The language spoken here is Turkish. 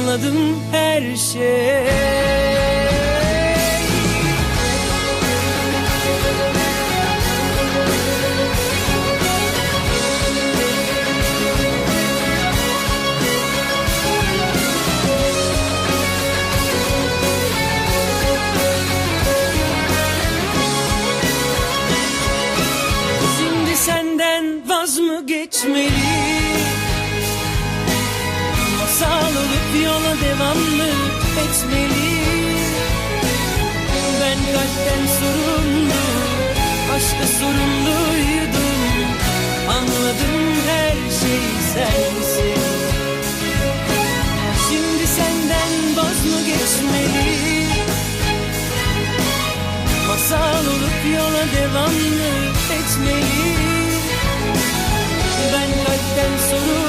Anladım her şey. Senden vaz mı geçmeli Olup yola devam mı etmeli. Ben kalpten sorumlu Aşka sorumluydum. Anladım her şey sensin. Şimdi senden vaz mı geçmeli? Masal olup yola devam mı etmeli. Ben kalpten sorumlu